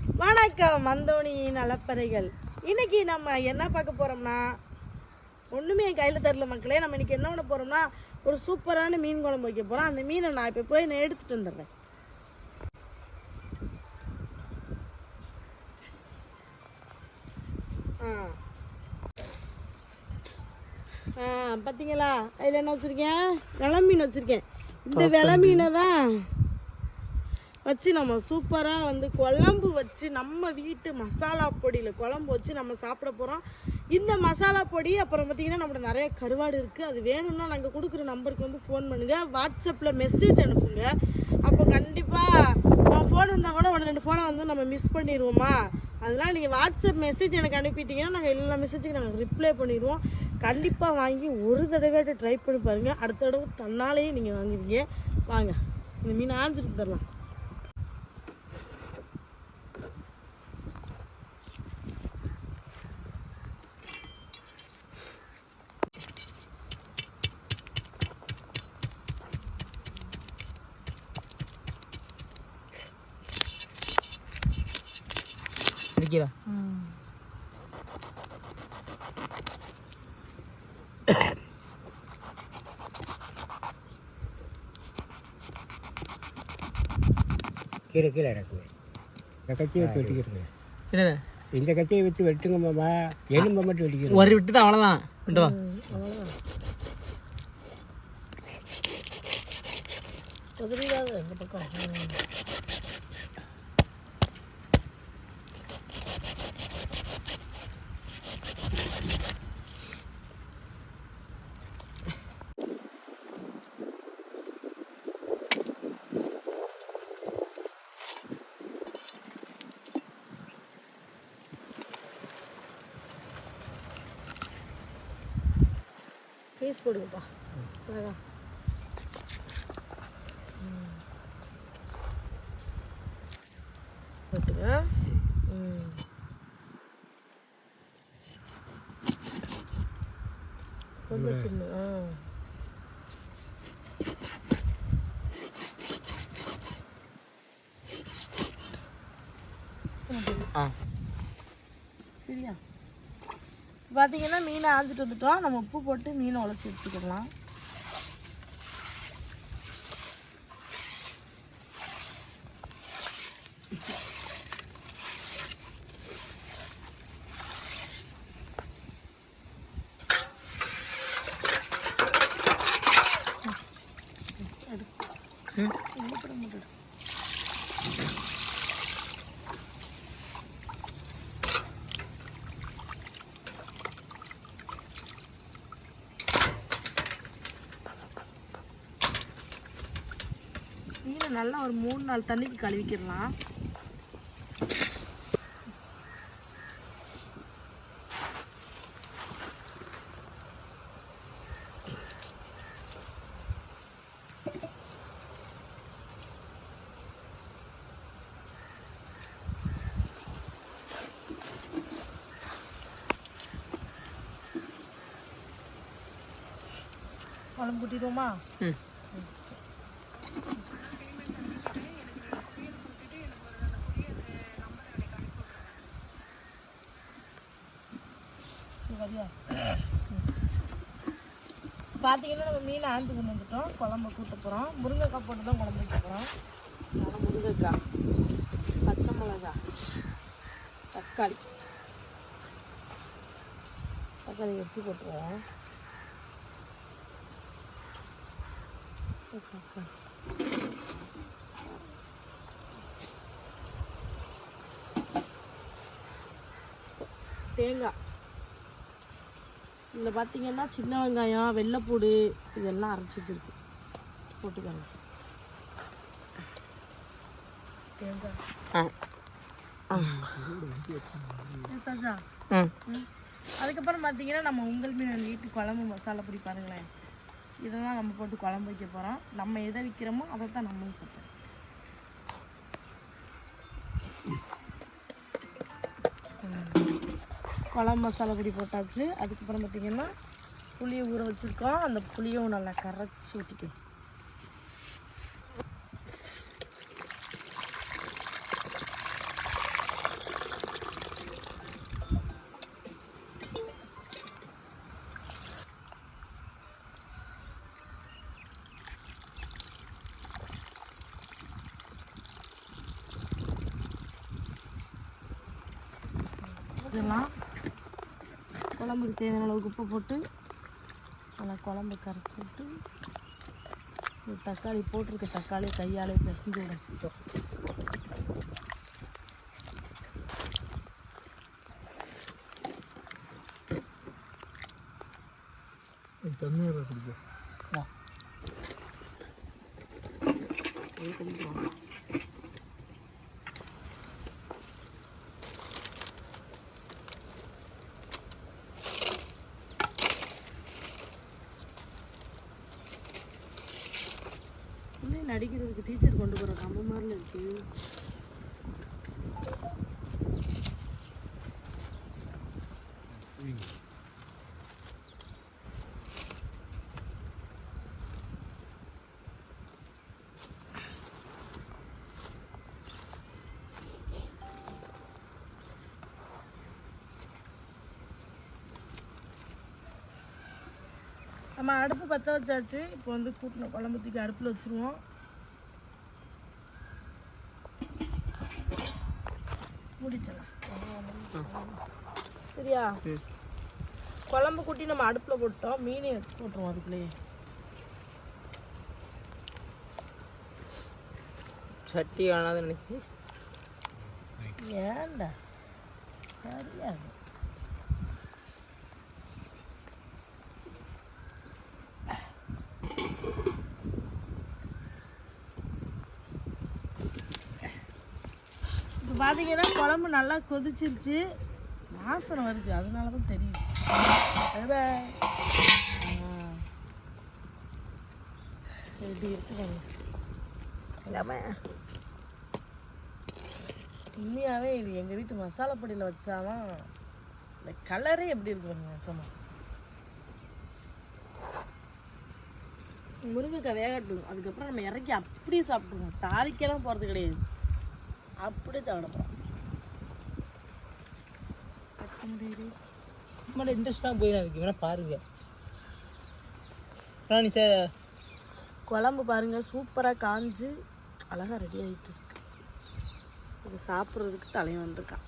வணக்கம் மந்தோனியின் அலப்பறைகள் இன்னைக்கு நம்ம என்ன பார்க்க போறோம்னா ஒன்றுமே என் கையில் தரல மக்களே. நம்ம இன்னைக்கு என்ன பண்ண போறோம்னா ஒரு சூப்பரான மீன் குழம்பு வைக்க போறோம். அந்த மீனை நான் இப்போ போய் நான் எடுத்துட்டு வந்துடுறேன். ஆ. பார்த்தீங்களா அதில் என்ன வச்சுருக்கேன்? வெலை மீன் வச்சுருக்கேன். இந்த மீனை தான் வச்சு நம்ம சூப்பராக வந்து குழம்பு வச்சு நம்ம வீட்டு மசாலா பொடியில் குழம்பு வச்சு நம்ம சாப்பிட போகிறோம் இந்த மசாலா பொடி அப்புறம் பார்த்திங்கன்னா நம்மளோட நிறைய கருவாடு இருக்குது அது வேணும்னா நாங்கள் கொடுக்குற நம்பருக்கு வந்து ஃபோன் பண்ணுங்கள் வாட்ஸ்அப்பில் மெசேஜ் அனுப்புங்க. அப்போ கண்டிப்பாக ஃபோன் வந்தால் கூட ஒன்று ரெண்டு ஃபோனை வந்து நம்ம மிஸ் பண்ணிடுவோமா அதனால் நீங்கள் வாட்ஸ்அப் மெசேஜ் எனக்கு அனுப்பிட்டீங்கன்னா நாங்கள் எல்லா மெசேஜுக்கும் நாங்கள் ரிப்ளை பண்ணிடுவோம். கண்டிப்பாக வாங்கி ஒரு தடவையாட்டு ட்ரை பண்ணி பாருங்கள் அடுத்த தடவை தன்னாலேயே நீங்கள் வாங்குவீங்க. வாங்க இந்த மீன் ஆஞ்சிட்டு தரலாம் இருக்கிறா கீழே கீழே இருக்குது இந்த கட்சியை வச்சு வெட்டிக்கிறேங்க என்னது இந்த கட்சியை வச்சு வெட்டுங்க மாமா எலும்பை மட்டும் வெட்டிக்கிறேன் ஒரு விட்டு தான் அவ்வளோதான் விட்டு வா பக்கம் பீஸ் போடுங்கப்பா. அழகா போட்டுங்க. ம். கொஞ்சம் சின்ன ஆ. பார்த்தீங்கன்னா மீனை ஆழ்ந்துட்டு வந்துட்டோம். நம்ம உப்பு போட்டு மீனை உலசி எடுத்துக்கலாம் மீனை நல்லா ஒரு மூணு நாள் தண்ணிக்கு கழுவிக்கிடலாம். குழம்பு கூட்டிடுவோமா ம் சரியா பார்த்தீங்கன்னா நம்ம மீனை ஆஞ்சு கொண்டு வந்துட்டோம். குழம்பு கூட்ட போகிறோம் முருங்கைக்காய் போட்டு தான் குழம்பு வைக்க போகிறோம் அதனால் முருங்கைக்காய் பச்சை மிளகா தக்காளி. தக்காளி எடுத்து போட்டுருவோம். தக்காளி. தேங்காய். இதில் பார்த்தீங்கன்னா சின்ன வெங்காயம் வெள்ளைப்பூடு இதெல்லாம் அரைச்சி வச்சிருக்கு. போட்டுக்கோங்க. அதுக்கப்புறம் பார்த்தீங்கன்னா நம்ம உங்கள் மீன் வீட்டு குழம்பு மசாலா பொடி பாருங்களேன். இதை தான் நம்ம போட்டு குழம்பு வைக்க போகிறோம் நம்ம எதை விற்கிறோமோ அதை தான் நம்மளும் சாப்பிட்டோம் குழம்பு மசாலா பொடி போட்டாச்சு. அதுக்கப்புறம் பார்த்திங்கன்னா புளியை ஊற வச்சுருக்கோம். அந்த புளியும் நல்லா கரைச்சி ஊற்றிக்கணும் வச்சுக்கலாம் குழம்புக்கு தேவையான அளவுக்கு உப்பு போட்டு நல்லா குழம்பு கரைச்சி விட்டு தக்காளி போட்டிருக்க தக்காளி கையாலே பிசைஞ்சு விடும் தண்ணியாக அடிக்கிறதுக்கு டீச்சர் கொண்டு போகிற கம்ப மாதிரில இருக்கு. நம்ம அடுப்பு பற்ற வச்சாச்சு. இப்போ வந்து கூட்டின குழம்பு தூக்கி அடுப்பில் வச்சுருவோம். முடிச்சிடலாம் சரியா? குழம்பு கூட்டி நம்ம அடுப்பில் போட்டோம். மீனை எடுத்து போட்டுருவோம் அதுக்குள்ளேயே. சட்டி காணாத நினைச்சு ஏன்டா? சரியா? இப்போ பார்த்தீங்கன்னா குழம்பு நல்லா கொதிச்சிருச்சு. வாசனை வருது. அதனால தான் தெரியும் எப்படி இருக்கு உண்மையாகவே இது எங்கள் வீட்டு மசாலா பொடியில் வச்சாதான் இந்த கலரே எப்படி இருக்கு பாருங்க ரசமா முருங்கைக்காய் வேகட்டும். அதுக்கப்புறம் நம்ம இறக்கி அப்படியே சாப்பிட்டுருவோம். தாளிக்கெல்லாம் போகிறது கிடையாது. அப்படியே சாப்பிட போகிறோம் நம்மளோட இன்ட்ரெஸ்டாக போயிடும் அதுக்கு வேணா பாருங்க. ராணி சார் குழம்பு பாருங்க சூப்பராக காஞ்சு அழகாக ரெடி ஆகிட்டு இருக்கு. இது சாப்பிட்றதுக்கு தலைவன் வந்திருக்கான்.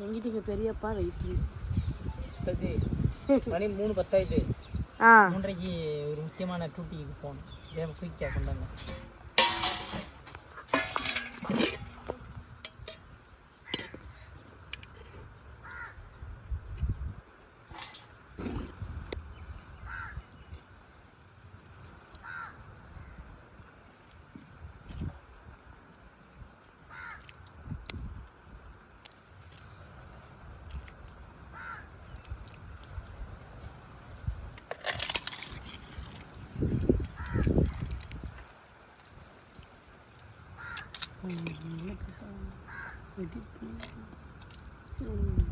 எங்கிட்ட இங்கே பெரியப்பா வெயிட் பத்தி மணி மூணு பத்தாயிட்டு. ஆ. மூன்றரைக்கு ஒரு முக்கியமான டூட்டிக்கு போகணும். குயிக்காக கொண்டாங்க ஆமாம்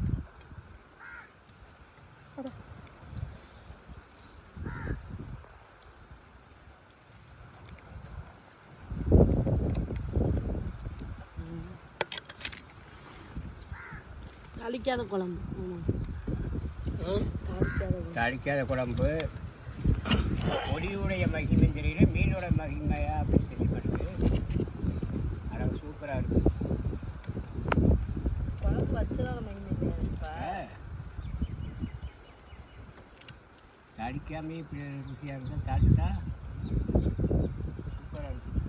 தாளிக்காத குழம்பு. தாளிக்காத குழம்பு. பொடியுடைய மகிமைன்னு தெரியல மீனோட மகிமையா அப்படின்னு தெரிய மாட்டேங்குது ஆனால் சூப்பராக இருக்குது குழம்பு வச்சதால மகிமை இல்லையா இப்போ தாளிக்காமே இப்படி ருசியாக இருந்தால் தாளிட்டா சூப்பராக இருக்குது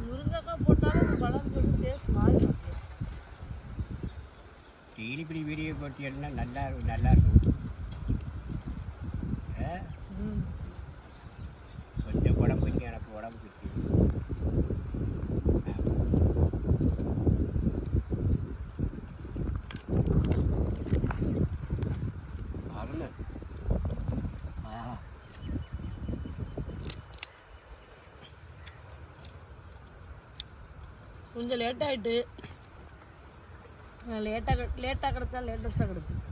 முருங்கைக்காய் போட்டாலும் வந்து டேஸ்ட் மாறி இப்படி வீடியோ போட்டியல்னா நல்லா இருக்கும் நல்லா இருக்கும். கொஞ்சம் உடம்பு எனக்கு உடம்பு குச்சி அருமை ஆ கொஞ்சம் லேட் ஆகிட்டு லேட்டாக லேட்டாக கிடச்சா லேட்டஸ்ட்டாக கிடச்சிருக்கு.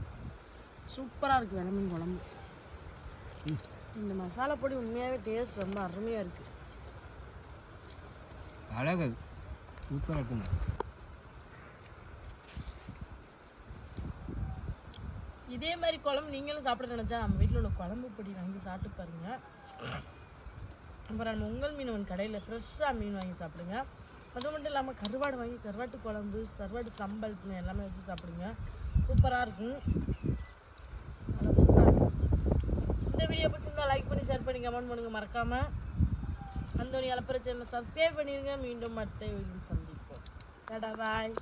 சூப்பராக இருக்குது வெளமீன் குழம்பு. இந்த மசாலா பொடி உண்மையாகவே டேஸ்ட் ரொம்ப அருமையாக இருக்குது அழகு. சூப்பராக இருக்குங்க இதே மாதிரி குழம்பு நீங்களும் சாப்பிட நினச்சா நம்ம வீட்டில் உள்ள குழம்பு பொடி வாங்கி சாப்பிட்டு பாருங்க. அப்புறம் நம்ம உங்கள் மீனவன் கடையில் ஃப்ரெஷ்ஷாக மீன் வாங்கி சாப்பிடுங்க. அது மட்டும் இல்லாமல் கருவாடு வாங்கி கருவாட்டு குழம்பு கருவாட்டு சம்பல் எல்லாமே வச்சு சாப்பிடுங்க. சூப்பராக இருக்கும். இந்த வீடியோ பிடிச்சிருந்தா லைக் பண்ணி ஷேர் பண்ணி கமெண்ட் பண்ணுங்கள் மறக்காமல் அந்தோனி அலப்பற சேனல் சப்ஸ்கிரைப் பண்ணிடுங்க மீண்டும் அடுத்த வீடியோ சந்திப்போம். டாடா பாய்